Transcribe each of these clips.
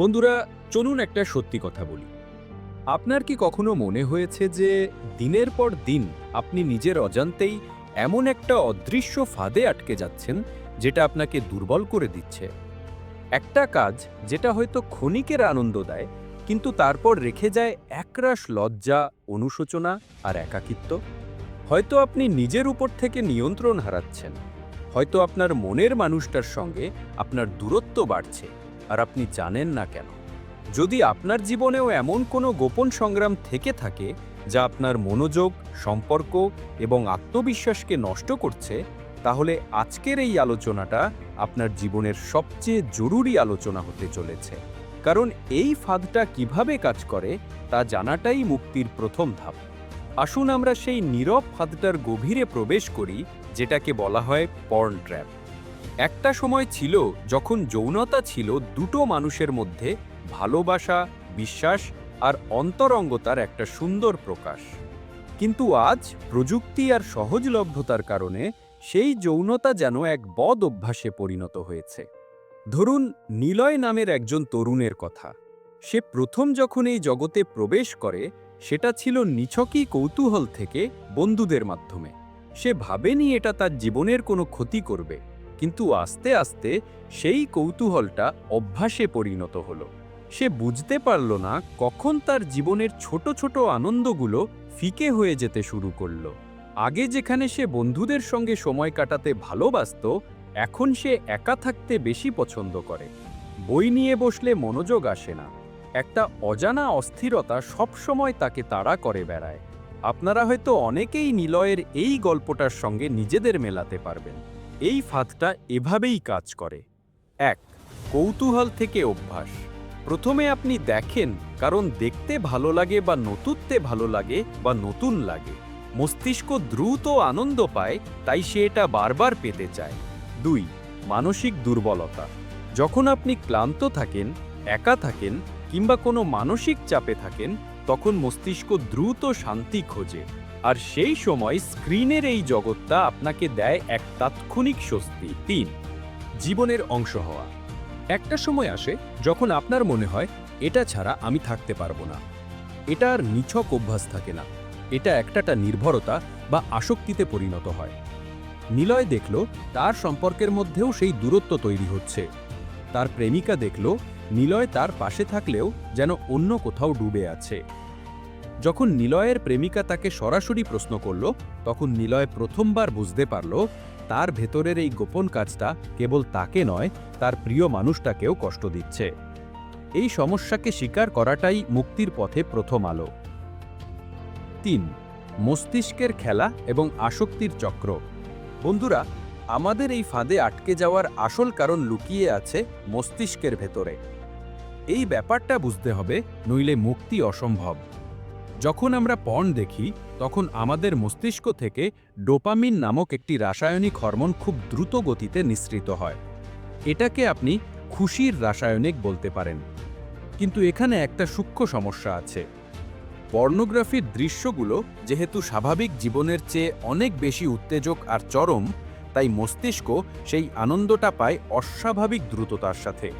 বন্ধুরা, চলুন একটা সত্যি কথা বলি। আপনার কি কখনো মনে হয়েছে যে দিনের পর দিন আপনি নিজের অজান্তেই এমন একটা অদৃশ্য ফাঁদে আটকে যাচ্ছেন যেটা আপনাকে দুর্বল করে দিচ্ছে? একটা কাজ যেটা হয়তো ক্ষণিকের আনন্দ দেয়, কিন্তু তারপর রেখে যায় একরাশ লজ্জা, অনুশোচনা আর একাকিত্ব? হয়তো আপনি নিজের উপর থেকে নিয়ন্ত্রণ হারাচ্ছেন। হয়তো আপনার মনের মানুষটার সঙ্গে আপনার দূরত্ব বাড়ছে। আর আপনি জানেন না কেন। যদি আপনার জীবনেও এমন কোনো গোপন সংগ্রাম থেকে থাকে, যা আপনার মনোযোগ, সম্পর্ক এবং আত্মবিশ্বাসকে নষ্ট করছে, তাহলে আজকের এই আলোচনাটা আপনার জীবনের সবচেয়ে জরুরি আলোচনা হতে চলেছে। কারণ এই ফাঁদটা কীভাবে কাজ করে, তা জানাটাই মুক্তির প্রথম ধাপ। আসুন আমরা সেই নীরব ফাঁদটার গভীরে প্রবেশ করি, যেটাকে বলা হয় পর্ন ট্র্যাপ। একটা সময় ছিল যখন যৌনতা ছিল দুটো মানুষের মধ্যে ভালোবাসা, বিশ্বাস আর অন্তরঙ্গতার একটা সুন্দর প্রকাশ। কিন্তু আজ প্রযুক্তি আর সহজলভ্যতার কারণে সেই যৌনতা যেন এক বদ অভ্যাসে পরিণত হয়েছে। ধরুন, নিলয় নামের একজন তরুণের কথা। সে প্রথম যখন এই জগতে প্রবেশ করে, সেটা ছিল নিছকই কৌতূহল থেকে বন্ধুদের মাধ্যমে। সে ভাবেনি এটা তার জীবনের কোনো ক্ষতি করবে। কিন্তু আস্তে আস্তে সেই কৌতূহলটা অভ্যাসে পরিণত হলো। সে বুঝতে পারল না কখন তার জীবনের ছোট ছোট আনন্দগুলো ফিকে হয়ে যেতে শুরু করল। আগে যেখানে সে বন্ধুদের সঙ্গে সময় কাটাতে ভালোবাসত, এখন সে একা থাকতে বেশি পছন্দ করে। বই নিয়ে বসলে মনোযোগ আসে না। একটা অজানা অস্থিরতা সবসময় তাকে তাড়া করে বেড়ায়। আপনারা হয়তো অনেকেই নিলয়ের এই গল্পটার সঙ্গে নিজেদের মেলাতে পারবেন। এই ফাঁদটা এভাবেই কাজ করে। এক, কৌতূহল থেকে অভ্যাস। প্রথমে আপনি দেখেন কারণ দেখতে ভালো লাগে বা নতুত্বে ভালো লাগে বা নতুন লাগে। মস্তিষ্ক দ্রুত আনন্দ পায়, তাই সে এটা বারবার পেতে চায়। দুই, মানসিক দুর্বলতা। যখন আপনি ক্লান্ত থাকেন, একা থাকেন কিংবা কোনো মানসিক চাপে থাকেন, তখন মস্তিষ্ক দ্রুত শান্তি খোঁজে। আর সেই সময় স্ক্রিনের এই জগৎটা আপনাকে দেয় এক তাৎক্ষণিক স্বস্তি। তিন, জীবনের অংশ হওয়া। একটা সময় আসে যখন আপনার মনে হয়, এটা ছাড়া আমি থাকতে পারব না। এটা আর নিছক অভ্যাস থাকে না। এটা একটাটা নির্ভরতা বা আসক্তিতে পরিণত হয়। নিলয় দেখল, তার সম্পর্কের মধ্যেও সেই দূরত্ব তৈরি হচ্ছে। তার প্রেমিকা দেখল, নিলয় তার পাশে থাকলেও যেন অন্য কোথাও ডুবে আছে। যখন নিলয়ের প্রেমিকা তাকে সরাসরি প্রশ্ন করল, তখন নিলয় প্রথমবার বুঝতে পারল, তার ভেতরের এই গোপন কাজটা কেবল তাকে নয়, তার প্রিয় মানুষটাকেও কষ্ট দিচ্ছে। এই সমস্যাকে স্বীকার করাটাই মুক্তির পথে প্রথম আলো। তিন, মস্তিষ্কের খেলা এবং আসক্তির চক্র। বন্ধুরা, আমাদের এই ফাঁদে আটকে যাওয়ার আসল কারণ লুকিয়ে আছে মস্তিষ্কের ভেতরে। এই ব্যাপারটা বুঝতে হবে, নইলে মুক্তি অসম্ভব। যখন আমরা পর্ন দেখি, তখন আমাদের মস্তিষ্ক থেকে ডোপামিন নামক একটি রাসায়নিক হরমোন খুব দ্রুত গতিতে নিঃসৃত হয়। এটাকে আপনি খুশির রাসায়নিক বলতে পারেন। কিন্তু এখানে একটা সূক্ষ্ম সমস্যা আছে। পর্নোগ্রাফির দৃশ্যগুলো যেহেতু স্বাভাবিক জীবনের চেয়ে অনেক বেশি উত্তেজক আর চরম, তাই মস্তিষ্ক সেই আনন্দটা পায় অস্বাভাবিক দ্রুততার সাথে।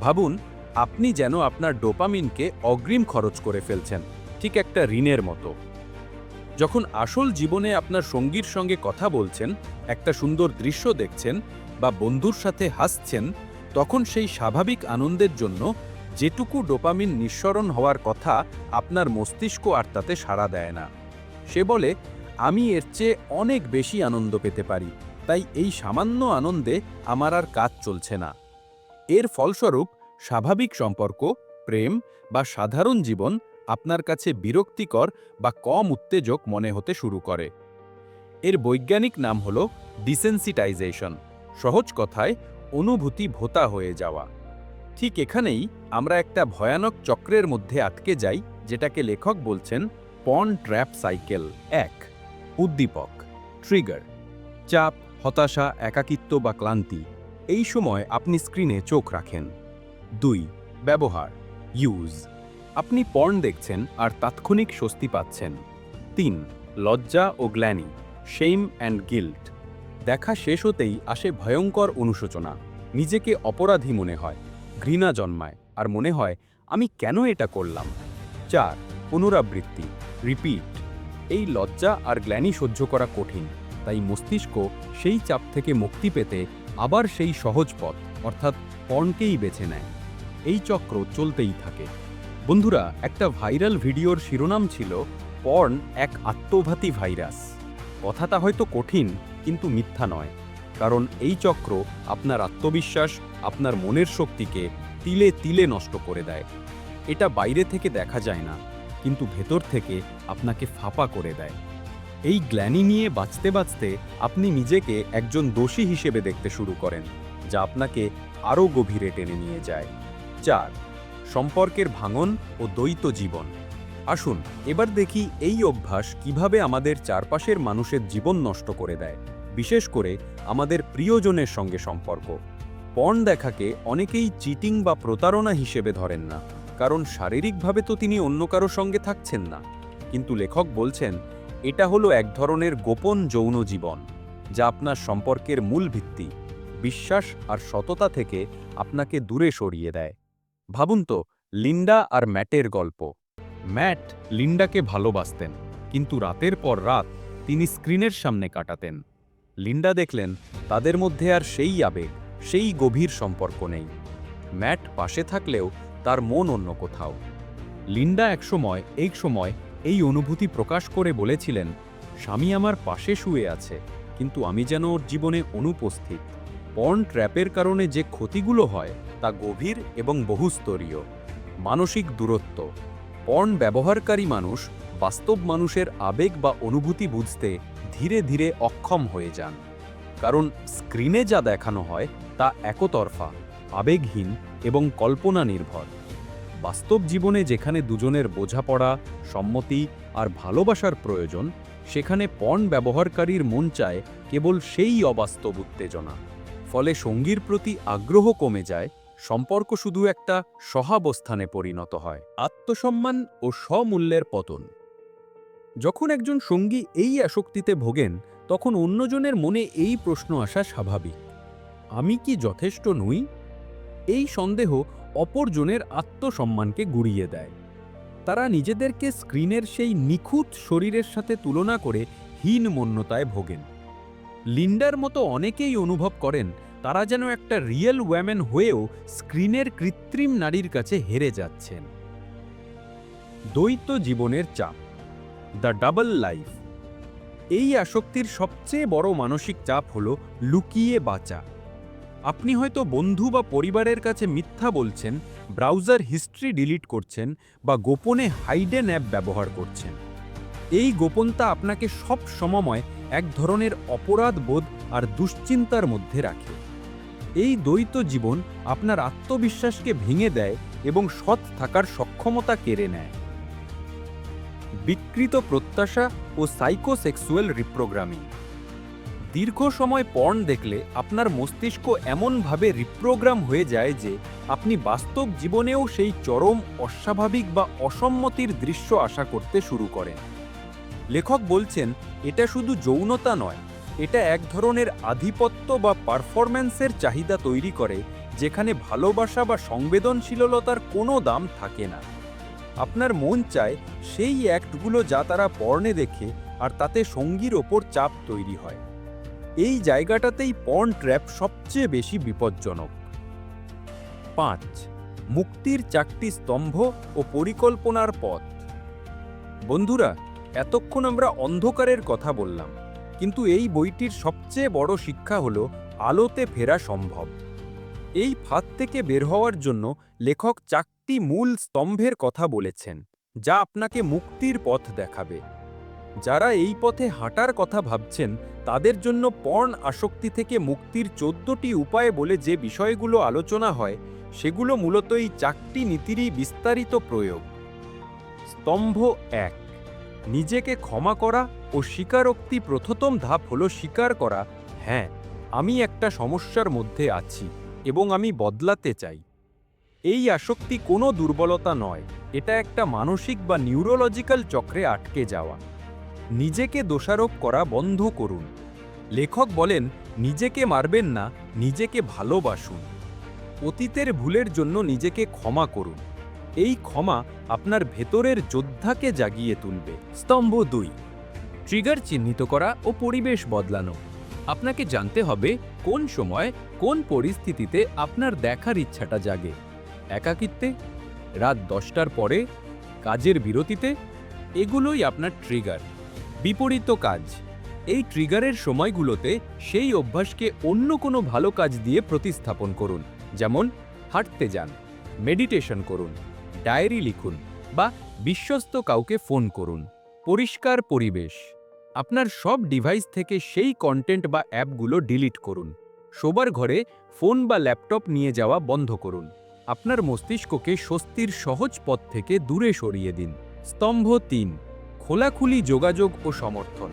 ভাবুন, আপনি যেন আপনার ডোপামিনকে অগ্রিম খরচ করে ফেলছেন। ঠিক একটা ঋণের মতো। যখন আসল জীবনে আপনার সঙ্গীর সঙ্গে কথা বলছেন, একটা সুন্দর দৃশ্য দেখছেন বা বন্ধুর সাথে হাসছেন, তখন সেই স্বাভাবিক আনন্দের জন্য যেটুকু ডোপামিন নিঃসরণ হওয়ার কথা আপনার মস্তিষ্ক আর তাতে সাড়া দেয় না। সে বলে, আমি এর চেয়ে অনেক বেশি আনন্দ পেতে পারি, তাই এই সামান্য আনন্দে আমার আর কাজ চলছে না। এর ফলস্বরূপ, স্বাভাবিক সম্পর্ক, প্রেম বা সাধারণ জীবন আপনার কাছে বিরক্তিকর বা কম উত্তেজক মনে হতে শুরু করে। এর বৈজ্ঞানিক নাম হল ডিসেন্সিটাইজেশন, সহজ কথায় অনুভূতি ভোতা হয়ে যাওয়া। ঠিক এখানেই আমরা একটা ভয়ানক চক্রের মধ্যে আটকে যাই, যেটাকে লেখক বলছেন পন ট্র্যাপ সাইকেল। এক, উদ্দীপক, ট্রিগার, চাপ, হতাশা, একাকিত্ব বা ক্লান্তি। এই সময় আপনি স্ক্রিনে চোখ রাখেন। দুই, ব্যবহার, ইউজ। আপনি পর্ন দেখছেন আর তাৎক্ষণিক স্বস্তি পাচ্ছেন। তিন, লজ্জা ও গ্ল্যানি শেম অ্যান্ড গিল্ট দেখা শেষ হতেই আসে ভয়ঙ্কর অনুশোচনা। নিজেকে অপরাধী মনে হয়, ঘৃণা জন্মায় আর মনে হয়, আমি কেন এটা করলাম? চার, পুনরাবৃত্তি রিপিট এই লজ্জা আর গ্ল্যানি সহ্য করা কঠিন, তাই মস্তিষ্ক সেই চাপ থেকে মুক্তি পেতে আবার সেই সহজ পথ, অর্থাৎ পর্নকেই বেছে নেয়। এই চক্র চলতেই থাকে। বন্ধুরা, একটা ভাইরাল ভিডিওর শিরোনাম ছিল পর্ন এক আত্মঘাতী ভাইরাস। কথাটা হয়তো কঠিন, কিন্তু মিথ্যা নয়। কারণ এই চক্র আপনার আত্মবিশ্বাস, আপনার মনের শক্তিকে তিলে তিলে নষ্ট করে দেয়। এটা বাইরে থেকে দেখা যায় না, কিন্তু ভেতর থেকে আপনাকে ফাঁপা করে দেয়। এই গ্ল্যানি নিয়ে বাঁচতে বাঁচতে আপনি নিজেকে একজন দোষী হিসেবে দেখতে শুরু করেন, যা আপনাকে আরও গভীরে টেনে নিয়ে যায়। চার সম্পর্কের ভাঙন ও দ্বৈত জীবন। আসুন, এবার দেখি এই অভ্যাস কীভাবে আমাদের চারপাশের মানুষের জীবন নষ্ট করে দেয়। বিশেষ করে আমাদের প্রিয়জনের সঙ্গে সম্পর্ক। পণ দেখাকে অনেকেই চিটিং বা প্রতারণা হিসেবে ধরেন না, কারণ শারীরিকভাবে তো তিনি অন্য কারও সঙ্গে থাকছেন না। কিন্তু লেখক বলছেন, এটা হলো এক ধরনের গোপন যৌন জীবন, যা আপনার সম্পর্কের মূল ভিত্তি, বিশ্বাস আর সততা থেকে আপনাকে দূরে সরিয়ে দেয়। ভাবুন তো, লিন্ডা আর ম্যাটের গল্প। ম্যাট লিন্ডাকে ভালোবাসতেন, কিন্তু রাতের পর রাত তিনি স্ক্রিনের সামনে কাটাতেন। লিন্ডা দেখলেন, তাদের মধ্যে আর সেই আবেগ, সেই গভীর সম্পর্ক নেই। ম্যাট পাশে থাকলেও তার মন অন্য কোথাও। লিন্ডা একসময়, এই সময় এই অনুভূতি প্রকাশ করে বলেছিলেন, স্বামী আমার পাশে শুয়ে আছে, কিন্তু আমি যেন ওর জীবনে অনুপস্থিত। পর্ন ট্র্যাপের কারণে যে ক্ষতিগুলো হয় তা গভীর এবং বহুস্তরীয়। মানসিক দূরত্ব। পর্ন ব্যবহারকারী মানুষ বাস্তব মানুষের আবেগ বা অনুভূতি বুঝতে ধীরে ধীরে অক্ষম হয়ে যান। কারণ স্ক্রিনে যা দেখানো হয় তা একতরফা, আবেগহীন এবং কল্পনা নির্ভর বাস্তব জীবনে যেখানে দুজনের বোঝাপড়া, সম্মতি আর ভালোবাসার প্রয়োজন, সেখানে পণ ব্যবহারকারীর মন চায় কেবল সেই অবাস্তব উত্তেজনা। ফলে সঙ্গীর প্রতি আগ্রহ কমে যায়, সম্পর্ক শুধু একটা সহাবস্থানে পরিণত হয়, আত্মসম্মান ও স্বমূল্যের পতন। যখন একজন সঙ্গী এই আসক্তিতে ভোগেন, তখন অন্যজনের মনে এই প্রশ্ন আসা স্বাভাবিক, আমি কি যথেষ্ট নই? এই সন্দেহ অপরজনের আত্মসম্মানকে গুড়িয়ে দেয়। তারা নিজেদেরকে স্ক্রিনের সেই নিখুঁত শরীরের সাথে তুলনা করে হীনমন্যতায় ভোগেন। লিন্ডার মতো অনেকেই অনুভব করেন তারা যেন একটা রিয়েল ওয়ামেন হয়েও স্ক্রিনের কৃত্রিম নারীর কাছে হেরে যাচ্ছেন। দ্বৈত জীবনের চাপ দ্য ডাবল লাইফ এই আসক্তির সবচেয়ে বড় মানসিক চাপ হল লুকিয়ে বাঁচা। আপনি হয়তো বন্ধু বা পরিবারের কাছে মিথ্যা বলছেন ব্রাউজার হিস্ট্রি ডিলিট করছেন বা গোপনে হাইডেন অ্যাপ ব্যবহার করছেন। এই গোপনতা আপনাকে সব সময় এক ধরনের অপরাধ বোধ আর দুশ্চিন্তার মধ্যে রাখে। এই দ্বৈত জীবন আপনার আত্মবিশ্বাসকে ভেঙে দেয় এবং সৎ থাকার সক্ষমতা কেড়ে নেয়। বিকৃত প্রত্যাশা ও সাইকোসেক্সুয়াল রিপ্রোগ্রামিং। দীর্ঘ সময় পর্ন দেখলে আপনার মস্তিষ্ক এমনভাবে রিপ্রোগ্রাম হয়ে যায় যে আপনি বাস্তব জীবনেও সেই চরম অস্বাভাবিক বা অসম্মতির দৃশ্য আশা করতে শুরু করেন। লেখক বলছেন, এটা শুধু যৌনতা নয় এটা এক ধরনের আধিপত্য বা পারফরম্যান্সের চাহিদা তৈরি করে, যেখানে ভালোবাসা বা সংবেদনশীলতার কোনো দাম থাকে না। আপনার মন চায় সেই অ্যাক্টগুলো যা তারা পর্নে দেখে আর তাতে সঙ্গীর ওপর চাপ তৈরি হয়। এই জায়গাটাতেই পর্ন ট্র্যাপ সবচেয়ে বেশি বিপজ্জনক। পাঁচ, মুক্তির চারটি স্তম্ভ ও পরিকল্পনার পথ। বন্ধুরা, এতক্ষণ আমরা অন্ধকারের কথা বললাম। কিন্তু এই বইটির সবচেয়ে বড় শিক্ষা হল আলোতে ফেরা সম্ভব। এই ফাঁদ থেকে বের হওয়ার জন্য লেখক চারটি মূল স্তম্ভের কথা বলেছেন, যা আপনাকে মুক্তির পথ দেখাবে। যারা এই পথে হাঁটার কথা ভাবছেন, তাদের জন্য পর্ণ আসক্তি থেকে মুক্তির চোদ্দটি উপায় বলে যে বিষয়গুলো আলোচনা হয়, সেগুলো মূলত এই চারটি নীতিরই বিস্তারিত প্রয়োগ। স্তম্ভ এক, নিজেকে ক্ষমা করা ও স্বীকারোক্তি প্রথম ধাপ হলো স্বীকার করা হ্যাঁ আমি একটা সমস্যার মধ্যে আছি এবং আমি বদলাতে চাই। এই আসক্তি কোনো দুর্বলতা নয়, এটা একটা মানসিক বা নিউরোলজিক্যাল চক্রে আটকে যাওয়া। নিজেকে দোষারোপ করা বন্ধ করুন। লেখক বলেন, নিজেকে মারবেন না, নিজেকে ভালোবাসুন। অতীতের ভুলের জন্য নিজেকে ক্ষমা করুন। এই ক্ষমা আপনার ভেতরের যোদ্ধাকে জাগিয়ে তুলবে। স্তম্ভ দুই। ট্রিগার চিহ্নিত করা ও পরিবেশ বদলানো। আপনাকে জানতে হবে কোন সময় কোন পরিস্থিতিতে আপনার দেখার ইচ্ছাটা জাগে। একাকিত্বে, রাত দশটার পরে, কাজের বিরতিতে, এগুলোই আপনার ট্রিগার। বিপরীত কাজ, এই ট্রিগারের সময়গুলোতে সেই অভ্যাসকে অন্য কোনো ভালো কাজ দিয়ে প্রতিস্থাপন করুন, যেমন হাঁটতে যান, মেডিটেশন করুন, ডায়েরি লিখুন বা বিশ্বস্ত কাউকে ফোন করুন। পরিষ্কার পরিবেশ। আপনার সব ডিভাইস থেকে সেই কন্টেন্ট বা অ্যাপগুলো ডিলিট করুন। শোবার ঘরে ফোন বা ল্যাপটপ নিয়ে যাওয়া বন্ধ করুন। আপনার মস্তিষ্ককে স্বস্তির সহজ পথ থেকে দূরে সরিয়ে দিন। স্তম্ভ তিন, খোলাখুলি যোগাযোগ ও সমর্থন।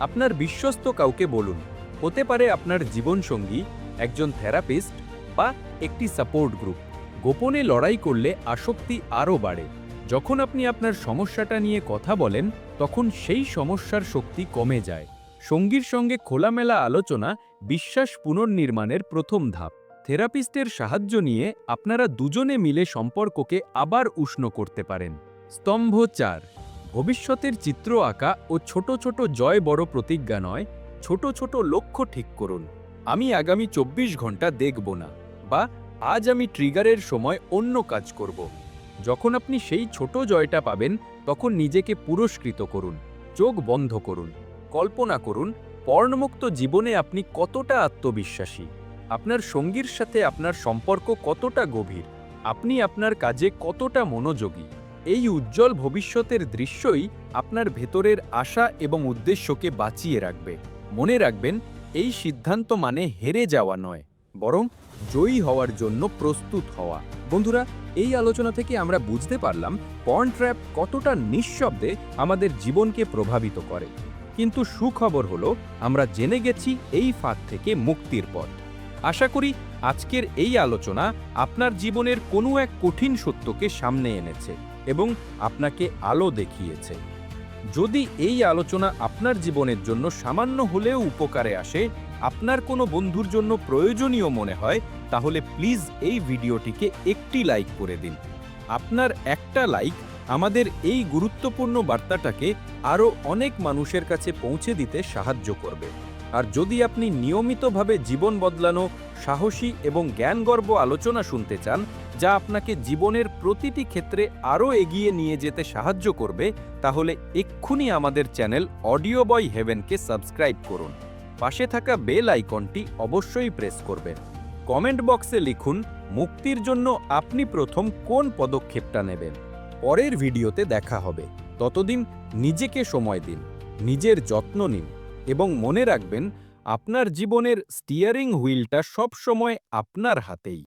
আপনার বিশ্বস্ত কাউকে বলুন, হতে পারে আপনার জীবনসঙ্গী, একজন থেরাপিস্ট বা একটি সাপোর্ট গ্রুপ গোপনে লড়াই করলে আসক্তি আরও বাড়ে। যখন আপনি আপনার সমস্যাটা নিয়ে কথা বলেন, তখন সেই সমস্যার শক্তি কমে যায়। সঙ্গীর সঙ্গে খোলামেলা আলোচনা বিশ্বাস পুনর্নির্মাণের প্রথম ধাপ। থেরাপিস্টের সাহায্য নিয়ে আপনারা দুজনে মিলে সম্পর্ককে আবার উষ্ণ করতে পারেন। স্তম্ভ চার। ভবিষ্যতের চিত্র আঁকা ও ছোট ছোট জয় বড় প্রতিজ্ঞা নয়, ছোট ছোট লক্ষ্য ঠিক করুন। আমি আগামী চব্বিশ ঘণ্টা দেখব না, বা আজ আমি ট্রিগারের সময় অন্য কাজ করব। যখন আপনি সেই ছোট জয়টা পাবেন, তখন নিজেকে পুরস্কৃত করুন, চোখ বন্ধ করুন, কল্পনা করুন, পর্ণমুক্ত জীবনে আপনি কতটা আত্মবিশ্বাসী, আপনার সঙ্গীর সাথে আপনার সম্পর্ক কতটা গভীর, আপনি আপনার কাজে কতটা মনোযোগী, এই উজ্জ্বল ভবিষ্যতের দৃশ্যই আপনার ভেতরের আশা এবং উদ্দেশ্যকে বাঁচিয়ে রাখবে। মনে রাখবেন, এই সিদ্ধান্ত মানে হেরে যাওয়া নয়, বরং জয়ী হওয়ার জন্য প্রস্তুত হওয়া। বন্ধুরা, এই আলোচনা থেকে আমরা বুঝতে পারলাম পর্ন ট্র্যাপ কতটা নিঃশব্দে আমাদের জীবনকে প্রভাবিত করে। কিন্তু সুখবর হলো, আমরা জেনে গেছি এই ফাঁদ থেকে মুক্তির পথ। আশা করি আজকের এই আলোচনা আপনার জীবনের কোনো এক কঠিন সত্যকে সামনে এনেছে এবং আপনাকে আলো দেখিয়েছে। যদি এই আলোচনা আপনার জীবনের জন্য সামান্য হলেও উপকারে আসে, আপনার কোনো বন্ধুর জন্য প্রয়োজনীয় মনে হয় তাহলে প্লিজ এই ভিডিওটিকে একটি লাইক করে দিন। আপনার একটা লাইক আমাদের এই গুরুত্বপূর্ণ বার্তাটাকে আরও অনেক মানুষের কাছে পৌঁছে দিতে সাহায্য করবে। আর যদি আপনি নিয়মিতভাবে জীবন বদলানো, সাহসী এবং জ্ঞানগর্ব আলোচনা শুনতে চান, যা আপনাকে জীবনের প্রতিটি ক্ষেত্রে আরও এগিয়ে নিয়ে যেতে সাহায্য করবে, তাহলে এক্ষুনি আমাদের চ্যানেল অডিও বয় হেভেনকে সাবস্ক্রাইব করুন। পাশে থাকা বেল আইকনটি অবশ্যই প্রেস করবেন। কমেন্ট বক্সে লিখুন, মুক্তির জন্য আপনি প্রথম কোন পদক্ষেপটা নেবেন? পরের ভিডিওতে দেখা হবে। ততদিন নিজেকে সময় দিন, নিজের যত্ন নিন এবং মনে রাখবেন, আপনার জীবনের স্টিয়ারিং হুইলটা সবসময় আপনার হাতেই।